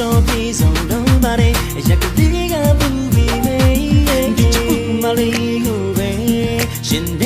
တော်ပြေဆုံးတော့ပါလေရက်ကလေးကပူပြီးမေးဒီချစ်မလေးကိုပဲရှင်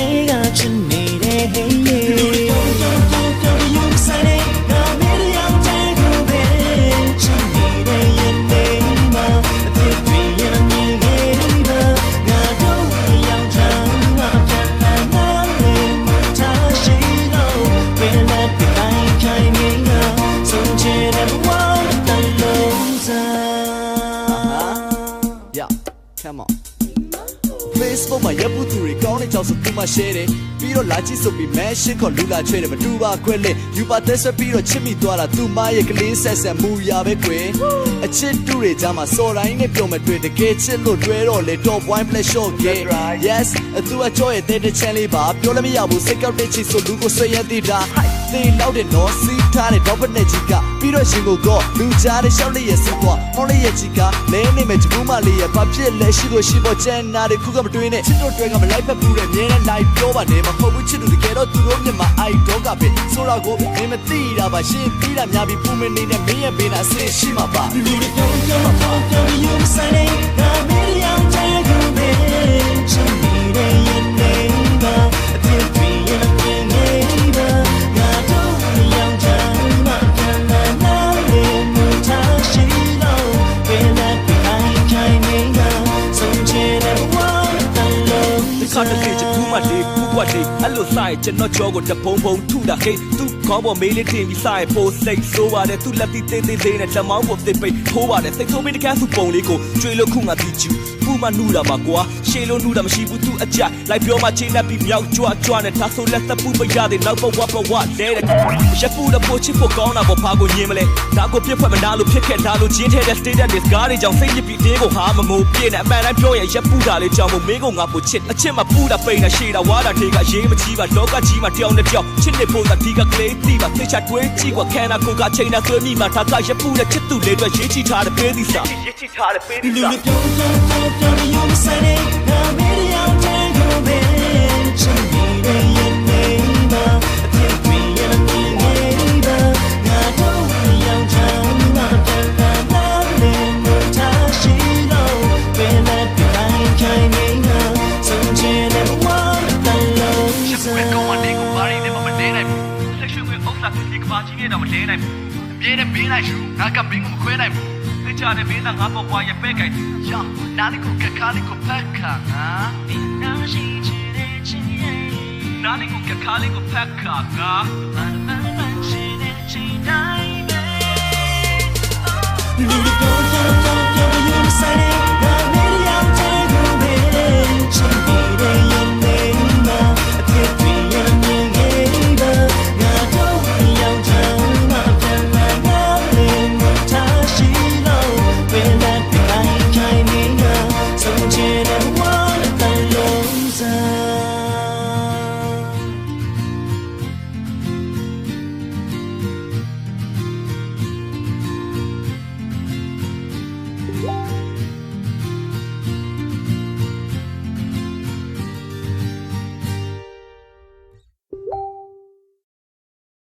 come on. Facebook မှာရပ်ဘူးသူတွေကောင်းတဲ့ကြောင့်ဆိုသူမှ share တယ်ပြီးတော့လာကြည့်ဆိုပြီး mention ခေါ်လူလာချဲတယ်မတူပါခွဲလေယူပါသက်ဆက်ပြီးတော့ချစ်မိသွားတာသူမရဲ့ကလေးဆက်ဆက်မူရပဲကွယ်အချစ်တူတွေကြားမှာစော်တိုင်းနဲ့ပြုံးမတွေ့တကယ်ချစ်လို့တွဲတော့လေ top wine flash shot game yes အသူအချောရဲ့တဲ့တဲ့ channel လေးပါပြောလည်းမရဘူးစိတ်ကောက်တဲ့ချစ်ဆိုလူကိုဆွဲရသေးတာ သေလောက်တဲ့နော်စီးထားတဲ့ top နဲ့ချီကပြီးတော့ရှင်ကိုတော့လူကြားတဲ့ရှောက်လေးရဲ့စစ်ကွာဟောလေးရဲ့ချီကလဲနေမဲ့ဂျပူးမလေးရဲ့ဘာဖြစ်လဲရှိလို့ရှိဖို့ချန်နာတွေခုကမတွင်းနဲ့ချစ်တို့တွဲကမလိုက်ဖက်ဘူးတဲ့မြဲတဲ့ live ပြောပါတယ်မဟုတ်ဘူးချစ်သူတကယ်တော့သူတို့မြန်မာ idol ကပဲဆိုတော့ကိုမင်းမသိတာပါရှင်းပြီးတာများပြီးပူမနေနဲ့မင်းရဲ့ဘေးနာအဆင်ရှိမှာပါလူတွေပြောပြောပြော လုံးခါတလေချဘူးမလေးဘူးကွက်လေးအဲ့လိုဆိုင်ကျွန်တော်ကြောကိုတပုံပုံထုတာဟေးသူခေါင်းပေါ်မေးလေးတင်ပြီးဆိုင်ပိုစိတ်ဆိုးပါတယ်သူလက်ပြီးသေးသေးသေးနဲ့လက်မောင်းပေါ်တစ်ပိတ်ထိုးပါတယ်စိတ်ဆိုးပြီးတကန်းစုပုံလေးကိုကျွေးလို့ခုငါပြီးကျူ ဘူးမနှူတာမှာကွာရှေးလို့နှူတာမရှိဘူးသူအကြလိုက်ပြောမှချင်းလက်ပြီးမြောက်ကြွကြွနဲ့ဒါဆိုလက်သက်ပူပရတဲ့နောက်ဘဝဘဝလဲတဲ့ရပူတဲ့ပိုချစ်ဖို့ကောင်းတာပေါ့ဖာကိုညင်မလဲဒါကိုပြစ်ဖွက်မနာလို့ဖြစ်ခဲ့ဒါလို့ချင်းထဲတဲ့ status တွေစကားတွေကြောင့်စိတ်ညစ်ပြီးတင်းကိုဟာမငိုပြည့်နဲ့အမှန်တိုင်းပြောရရပူတာလေးကြောင့်မင်းကငါပိုချစ်အချစ်မပူတာပိန်တာရှေးတာဝါတာထေကရေးမကြီးပါလောကကြီးမှာတယောက်နဲ့တယောက်ချစ်နေဖို့သာဒီကကလေးတီးပါသိချတွေးကြည့်ကွာခန္ဓာကိုယ်ကချိန်တာဆွေးမိမှာဒါကရပူတဲ့ချစ်သူလေးတွေရေးချထားတဲ့ပေးသီးစာရေးချထားတဲ့ပေးသီးလူစာတွေပြောပြောပြောပြောယူဆိုင်နေငါမင်းရောက်တဲ့ကိုပဲချစ်နေတဲ့ရဲ့နေမှာအဖြစ်တွေရမြင်ခဲ့ပါငါတို့ရောက်ချမ်းမှပြန်လာနာလေမထားရှိတော့ဘယ်နဲ့တိုင်းခိုင်နေငါဆုံးချင်တဲ့ဘဝတလုံးရှစ်စားပွေကောင်မလေးကိုဘာရင်းနဲ့မမလဲနိုင်ဘူးဆက်ရှင်ကိုဥစ္စာဖြစ်ဖြစ်ကဘာကြီးနဲ့တော့မလဲနိုင်ဘူးအမြဲတမ်းပေးလိုက်ယူငါကမင်းကိုမခွဲနိုင်ဘူး သိချတဲ့မင်းသားငါပေါ်ပွားရပဲကြိုက်ရောနားလေးကိုကခါလေးကိုဖက်ခါငါနာရှိချင်တဲ့ချင်ရဲ့နားလေးကိုကခါလေးကိုဖက်ခါငါမန်မန်မန်ချင်တဲ့ချင်တိုင်းပဲလူတွေပြောပြောပြောပြောယူဆိုင်နေ